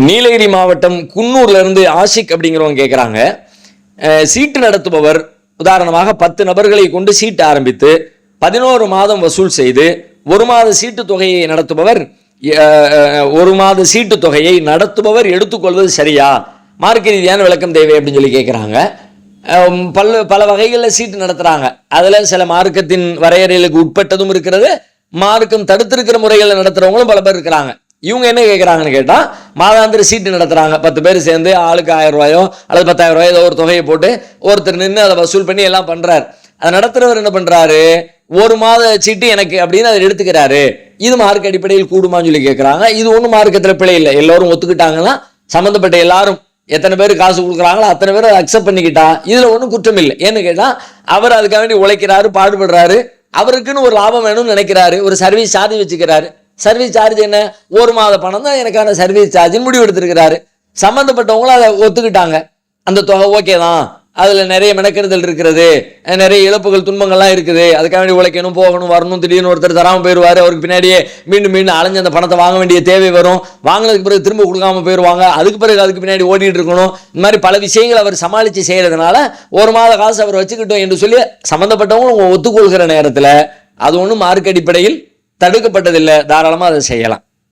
நீலகிரி மாவட்டம் குன்னூர்லேருந்து ஆஷிக் அப்படிங்கிறவங்க கேட்குறாங்க சீட்டு நடத்துபவர் உதாரணமாக பத்து நபர்களை கொண்டு சீட்டு ஆரம்பித்து பதினோரு மாதம் வசூல் செய்து ஒரு மாத சீட்டு தொகையை நடத்துபவர் ஒரு மாத சீட்டு தொகையை நடத்துபவர் எடுத்துக்கொள்வது சரியா? மார்க்க ரீதியான விளக்கம் தேவை அப்படின்னு சொல்லி கேட்குறாங்க பல பல வகைகளில் சீட்டு நடத்துகிறாங்க அதில் சில மார்க்கத்தின் வரையறைகளுக்கு உட்பட்டதும் இருக்கிறது. மார்க்கம் தடுத்திருக்கிற முறைகளில் நடத்துகிறவங்களும் பல பேர் இருக்கிறாங்க. இவங்க என்ன கேட்குறாங்கன்னு கேட்டால் மாதாந்திர சீட்டு நடத்துகிறாங்க பத்து பேர் சேர்ந்து ஆளுக்கு ஆயிரம் ரூபாயோ அல்லது பத்தாயிரம் ரூபாயோ ஏதோ ஒரு தொகையை போட்டு ஒருத்தர் நின்று அதை வசூல் பண்ணி எல்லாம் பண்ணுறாரு அதை நடத்துகிறவர் என்ன பண்ணுறாரு ஒரு மாத சீட்டு எனக்கு அப்படின்னு அதை எடுத்துக்கிறாரு. இது மார்க் அடிப்படையில் கூடுமான்னு சொல்லி கேட்குறாங்க இது ஒன்றும் மார்க்கத்தில் பிழை இல்லை. எல்லோரும் ஒத்துக்கிட்டாங்கன்னா சம்மந்தப்பட்ட எல்லாரும் எத்தனை பேர் காசு கொடுக்குறாங்களோ அத்தனை பேர் அதை அக்செப்ட் பண்ணிக்கிட்டா இதில் ஒன்றும் குற்றம் இல்லை. ஏன்னு கேட்டால் அவர் அதுக்காக வேண்டி உழைக்கிறாரு பாடுபடுறாரு. அவருக்குன்னு ஒரு லாபம் வேணும்னு நினைக்கிறாரு. ஒரு சர்வீஸ் சாதி வச்சுக்கிறாரு. சர்வீஸ் சார்ஜ் என்ன? ஒரு மாத பணம் தான் எனக்கான சர்வீஸ் சார்ஜ்னு முடிவு எடுத்திருக்கிறாரு. சம்மந்தப்பட்டவங்களும் அதை ஒத்துக்கிட்டாங்க. அந்த தொகை ஓகே தான். அதில் நிறைய மெனக்கெடுதல் இருக்கிறது. நிறைய இழப்புகள் துன்பங்கள்லாம் இருக்குது. அதுக்காக வேண்டி உழைக்கணும் போகணும் வரணும் திடீர்னு ஒருத்தர் தராமல் போயிடுவார் அவருக்கு பின்னாடியே மீண்டும் மீண்டும் அலைஞ்சு அந்த பணத்தை வாங்க வேண்டிய தேவை வரும். வாங்கினதுக்கு பிறகு திரும்ப கொடுக்காம போயிடுவாங்க அதுக்கு பிறகு அதுக்கு பின்னாடி ஓடிட்டு இருக்கணும். இந்த மாதிரி பல விஷயங்கள் அவர் சமாளித்து செய்கிறதுனால ஒரு மாத காசு அவர் வச்சுக்கிட்டோம் என்று சொல்லி சம்மந்தப்பட்டவங்க ஒத்துக்கொள்கிற நேரத்தில் அது ஒன்றும் மார்க் அடிப்படையில் தடுக்கப்பட்டதில்லை. தாராளமாக அதை செய்யலாம்.